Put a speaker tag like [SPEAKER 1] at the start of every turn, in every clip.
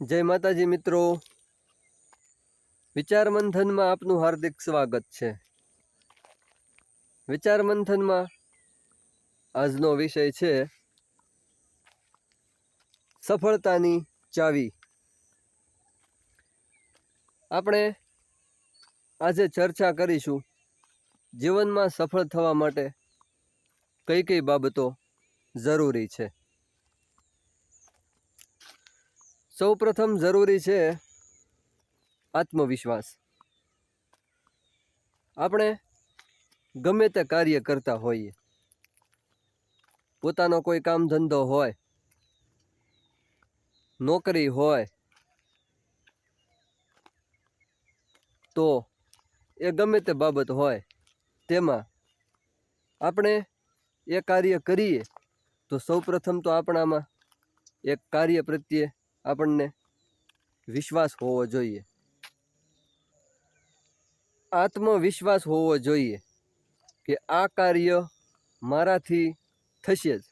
[SPEAKER 1] જય માતાજી મિત્રો. વિચાર મંથનમાં આપનું હાર્દિક સ્વાગત છે. વિચાર મંથનમાં આજનો વિષય છે સફળતાની ચાવી. આપણે આજે ચર્ચા કરીશું જીવનમાં સફળ થવા માટે કઈ કઈ બાબતો જરૂરી છે. સૌ પ્રથમ જરૂરી છે આત્મવિશ્વાસ. આપણે ગમે તે કાર્ય કરતા હોઈએ. પોતાનો કોઈ કામ ધંધો હોય, નોકરી હોય, તો એ ગમે તે બાબત હોય, તેમાં આપણે એ કાર્ય કરીએ, તો સૌ પ્રથમ તો આપણામાં એક કાર્ય પ્રત્યે આપણને વિશ્વાસ હોવો જોઈએ. આત્મવિશ્વાસ હોવો જોઈએ કે આ કાર્ય મારાથી થશે જ.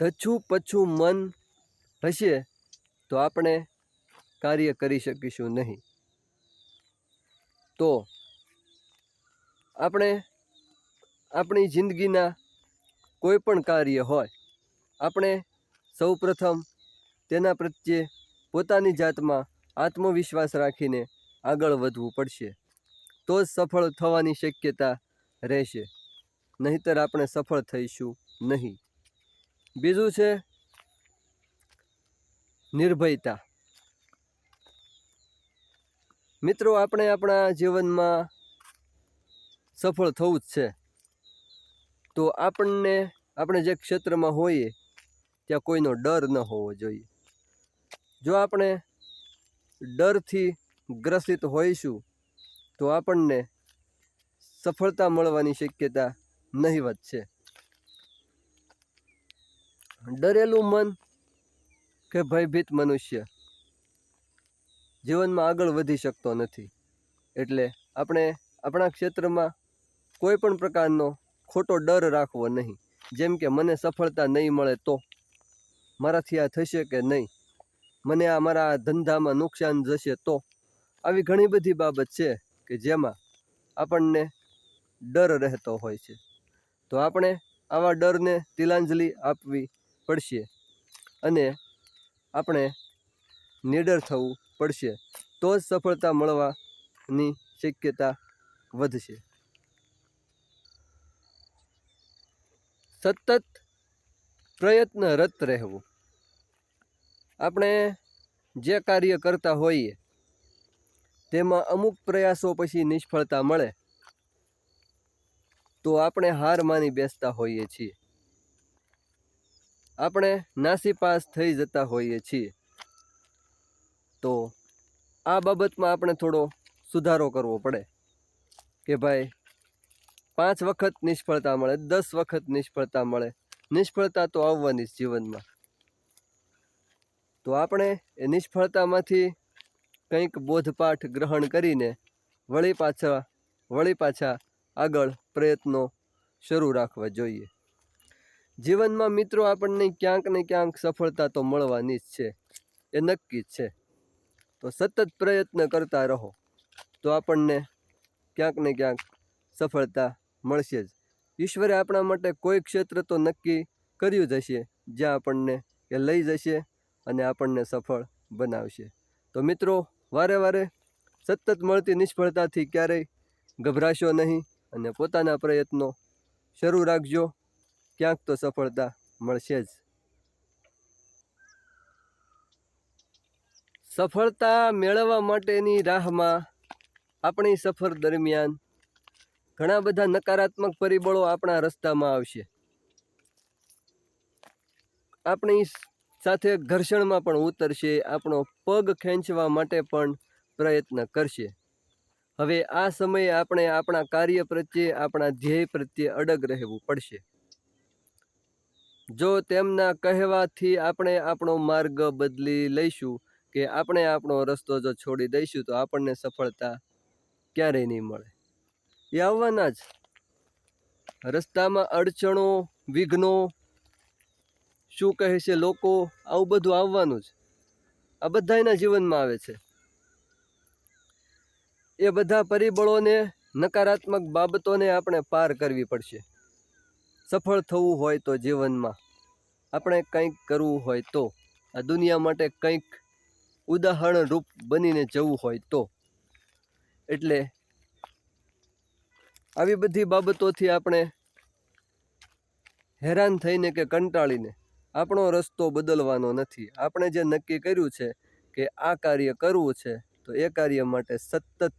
[SPEAKER 1] ધચ્છું પછું મન હશે તો આપણે કાર્ય કરી શકીશું નહીં. તો આપણે આપણી જિંદગીના કોઈ પણ કાર્ય હોય, આપણે સૌ પ્રથમ તેના પ્રત્યે પોતાની જાતમાં આત્મવિશ્વાસ રાખીને આગળ વધવું પડશે. તો જ સફળ થવાની શક્યતા રહેશે. નહીંતર આપણે સફળ થઈશું નહીં. બીજું છે નિર્ભયતા. મિત્રો, આપણે આપણા જીવનમાં સફળ થવું જ છે. તો આપણને, આપણે જે ક્ષેત્રમાં હોઈએ, ત્યાં કોઈનો ડર ન હોવો જોઈએ. જો આપણે ડરથી ગ્રસિત હોઈશું, તો આપણને સફળતા મળવાની શક્યતા નહીવત છે. ડરેલું મન કે ભયભીત મનુષ્ય જીવનમાં આગળ વધી શકતો નથી. એટલે આપણે આપણા ક્ષેત્રમાં કોઈ પણ પ્રકારનો ખોટો ડર રાખવો નહીં. જેમ કે મને સફળતા નહીં મળે તો મારાથી આ થશે કે નહીં? મને આ મારા ધંધામાં નુકસાન જશે તો? આવી ઘણી બધી બાબત છે કે જેમાં આપણને ડર રહેતો હોય છે. તો આપણે આવા ડરને તિલાંજલિ આપવી પડશે અને આપણે નિડર થવું પડશે. તો જ સફળતા મળવાની શક્યતા વધશે. સતત પ્રયત્નરત રહેવું. આપણે જે કાર્ય કરતા હોઈએ, તેમાં અમુક પ્રયાસો પછી નિષ્ફળતા મળે, તો આપણે હાર માની બેસતા હોઈએ છીએ. આપણે નાસીપાસ થઈ જતા હોઈએ છીએ. તો આ બાબતમાં આપણે થોડો સુધારો કરવો પડે કે ભાઈ, પાંચ વખત નિષ્ફળતા મળે, દસ વખત નિષ્ફળતા મળે. નિષ્ફળતા તો આવવાની જ જીવનમાં. તો આપણે એ નિષ્ફળતામાંથી કંઈક બોધપાઠ ગ્રહણ કરીને વળી પાછા વળી પાછા આગળ પ્રયત્નો શરૂ રાખવા જોઈએ. જીવનમાં મિત્રો આપણને ક્યાંક ને ક્યાંક સફળતા તો મળવાની જ છે. એ નક્કી જ છે. તો સતત પ્રયત્ન કરતા રહો. તો આપણને ક્યાંક ને ક્યાંક સફળતા મળશે જ. ઈશ્વરે આપણા માટે કોઈ ક્ષેત્ર તો નક્કી કર્યું જ હશે, જ્યાં આપણને એ લઈ જશે. અને આપણને સફળ બનાવશે. તો મિત્રો, વારે વારે સતત મળતી નિષ્ફળતાથી ક્યારેય ગભરાશો નહીં અને પોતાના પ્રયત્નો શરૂ રાખજો. ક્યાંક તો સફળતા મળશે જ. સફળતા મેળવવા માટેની રાહમાં આપણી સફર દરમિયાન ઘણા બધા નકારાત્મક પરિબળો આપણા રસ્તામાં આવશે. આપણી સાથે ઘર્ષણમાં પણ ઉતરશે, આપણો પગ ખેંચવા માટે પણ પ્રયત્ન કરશે. હવે આ સમયે આપણે આપણા કાર્ય પ્રત્યે, આપણા ધ્યેય પ્રત્યે અડગ રહેવું પડશે. જો તેમના કહેવાથી આપણે આપણો માર્ગ બદલી લઈશું કે આપણે આપણો રસ્તો જો છોડી દઈશું, તો આપણને સફળતા ક્યારેય નહીં મળે. એ આવવાના જ. રસ્તામાં અડચણો, વિઘ્નો શું કહે છે લોકો, આવું બધું આવવાનું જ. આ બધા એના જીવનમાં આવે છે. એ બધા પરિબળોને, નકારાત્મક બાબતોને આપણે પાર કરવી પડશે. સફળ થવું હોય તો જીવનમાં. આપણે કંઈક કરવું હોય તો. આ દુનિયા માટે કંઈક ઉદાહરણ રૂપ બનીને જવું હોય તો. એટલે આવી બધી બાબતોથી આપણે હેરાન થઈને કે કંટાળીને આપણો રસ્તો બદલવાનો નથી. આપણે જે નક્કી કર્યું છે કે આ કાર્ય કરવું છે, તો એ કાર્ય માટે સતત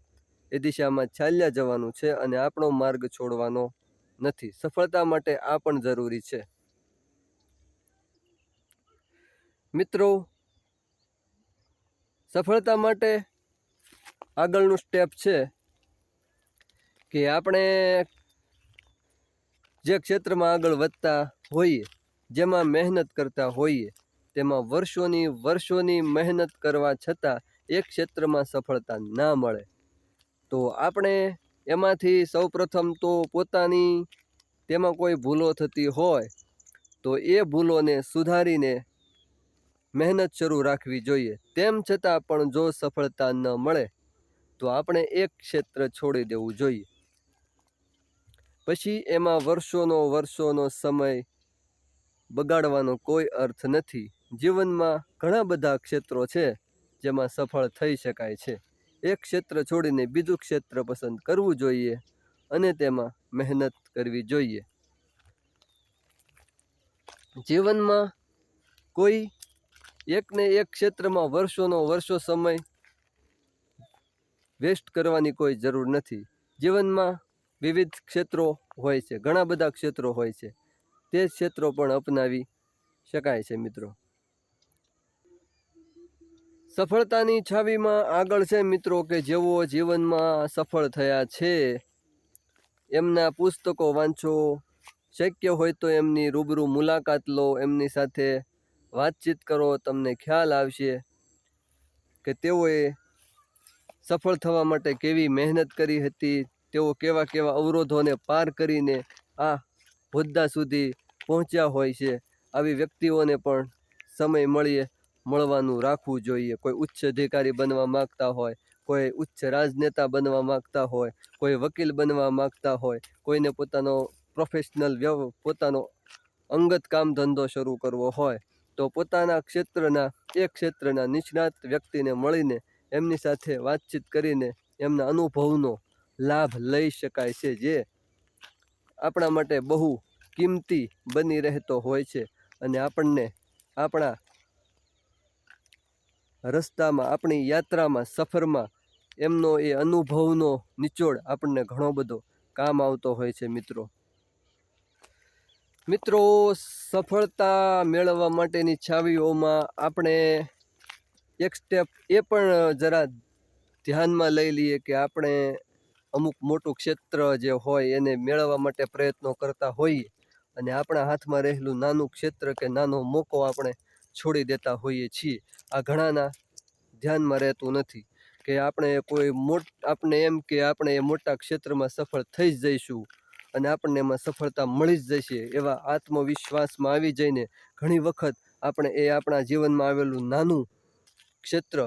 [SPEAKER 1] એ દિશામાં ચાલ્યા જવાનું છે અને આપણો માર્ગ છોડવાનો નથી. સફળતા માટે આ પણ જરૂરી છે. મિત્રો, સફળતા માટે આગળનું સ્ટેપ છે કે આપણે જે ક્ષેત્રમાં આગળ વધતા હોઈએ જેમાં મહેનત કરતા હોઈએ, તેમાં વર્ષોની વર્ષોની મહેનત કરવા છતાં એક ક્ષેત્રમાં સફળતા ના મળે. તો આપણે એમાંથી સૌપ્રથમ તો પોતાની તેમાં કોઈ ભૂલો થતી હોય, તો એ ભૂલોને સુધારીને મહેનત શરૂ રાખવી જોઈએ. તેમ છતાં પણ જો સફળતા ન મળે, તો આપણે એક ક્ષેત્ર છોડી દેવું જોઈએ. પછી એમાં વર્ષોનો વર્ષોનો સમય બગાડવાનો કોઈ અર્થ નથી. જીવનમાં ઘણા બધા ક્ષેત્રો છે, જેમાં સફળ થઈ શકાય છે. એક ક્ષેત્ર છોડીને બીજું ક્ષેત્ર પસંદ કરવું જોઈએ અને તેમાં મહેનત કરવી જોઈએ. જીવનમાં કોઈ એકને એક ક્ષેત્રમાં વર્ષોનો વર્ષો સમય વેસ્ટ કરવાની કોઈ જરૂર નથી. જીવનમાં વિવિધ ક્ષેત્રો હોય છે, ઘણા બધા ક્ષેત્રો હોય છે. તે ક્ષેત્રો પણ અપનાવી શકાય છે, મિત્રો. સફળતાની છાવીમાં આગળ છે, મિત્રો, કે જેઓ જીવનમાં સફળ થયા છે, એમના પુસ્તકો વાંચો. શક્ય હોય તો એમની રૂબરૂ મુલાકાત લો, એમની સાથે વાતચીત કરો, તમને ખ્યાલ આવશે કે તેઓએ સફળ થવા માટે કેવી મહેનત કરી હતી. તેઓ કેવા કેવા અવરોધોને પાર કરીને આ હોદ્દા સુધી પહોંચ્યા હોય છે. આવી વ્યક્તિઓને પણ સમય મળીએ, મળવાનું રાખવું જોઈએ. કોઈ ઉચ્ચ અધિકારી બનવા માગતા હોય, કોઈ ઉચ્ચ રાજનેતા બનવા માગતા હોય, કોઈ વકીલ બનવા માગતા હોય, કોઈને પોતાનો પ્રોફેશનલ વ્યવ, પોતાનો અંગત કામ ધંધો શરૂ કરવો હોય, તો પોતાના ક્ષેત્રના, એ ક્ષેત્રના નિષ્ણાત વ્યક્તિને મળીને એમની સાથે વાતચીત કરીને એમના અનુભવનો લાભ લઈ શકાય છે, જે આપણા માટે બહુ કિંમતી બની રહેતો હોય છે અને આપણને આપણા રસ્તામાં, આપણી યાત્રામાં, સફરમાં એમનો એ અનુભવનો નિચોડ આપણને ઘણો બધો કામ આવતો હોય છે મિત્રો. મિત્રો, સફળતા મેળવવા માટેની છાવીઓમાં આપણે એક સ્ટેપ એ પણ જરા ધ્યાનમાં લઈ લઈએ કે આપણે અમુક મોટું ક્ષેત્ર જે હોય એને મેળવવા માટે પ્રયત્નો કરતા હોઈએ. અને આપણા હાથમાં રહેલું નાનું ક્ષેત્ર કે નાનો મોકો આપણે છોડી દેતા હોઈએ છીએ. આ ઘણાના ધ્યાનમાં રહેતું નથી કે આપણે કોઈ મોટ, આપણે એમ કે આપણે એ મોટા ક્ષેત્રમાં સફળ થઈ જ જઈશું અને આપણને એમાં સફળતા મળી જ જશે એવા આત્મવિશ્વાસમાં આવી જઈને ઘણી વખત આપણે એ આપણા જીવનમાં આવેલું નાનું ક્ષેત્ર,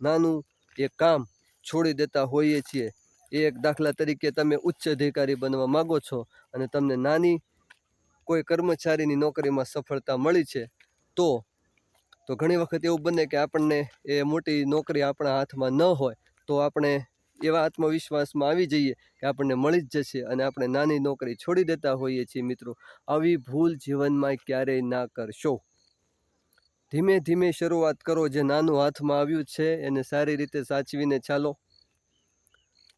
[SPEAKER 1] નાનું એ કામ છોડી દેતા હોઈએ છીએ. એ એક દાખલા તરીકે તમે ઉચ્ચ અધિકારી બનવા માગો છો અને તમને નાની કોઈ કર્મચારીની નોકરીમાં સફળતા મળી છે, તો તો ઘણી વખત એવું બને કે આપણને એ મોટી નોકરી આપણા હાથમાં ન હોય, તો આપણે એવા આત્મવિશ્વાસમાં આવી જઈએ કે આપણને મળી જ જશે અને આપણે નાની નોકરી છોડી દેતા હોઈએ છીએ મિત્રો. આવી ભૂલ જીવનમાં ક્યારેય ના કરશો. ધીમે ધીમે શરૂઆત કરો જે નાનું હાથમાં આવ્યું છે, એને સારી રીતે સાચવીને ચાલો.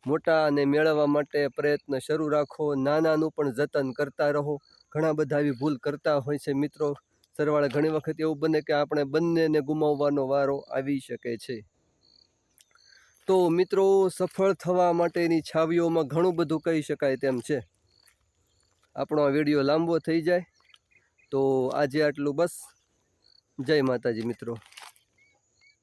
[SPEAKER 1] મોટા અને મેળવવા માટે પ્રયત્ન શરૂ રાખો, નાનાનું પણ જતન કરતા રહો. ઘણા બધા આવી ભૂલ કરતા હોય છે. મિત્રો, સરવાળે ઘણી વખત એવું બને કે આપણે બંનેને ગુમાવવાનો વારો આવી શકે છે. તો મિત્રો, સફળ થવા માટેની છાવીઓમાં ઘણું બધું કહી શકાય તેમ છે. આપણો આ વીડિયો લાંબો થઈ જાય. તો આજે આટલું બસ. જય માતાજી મિત્રો.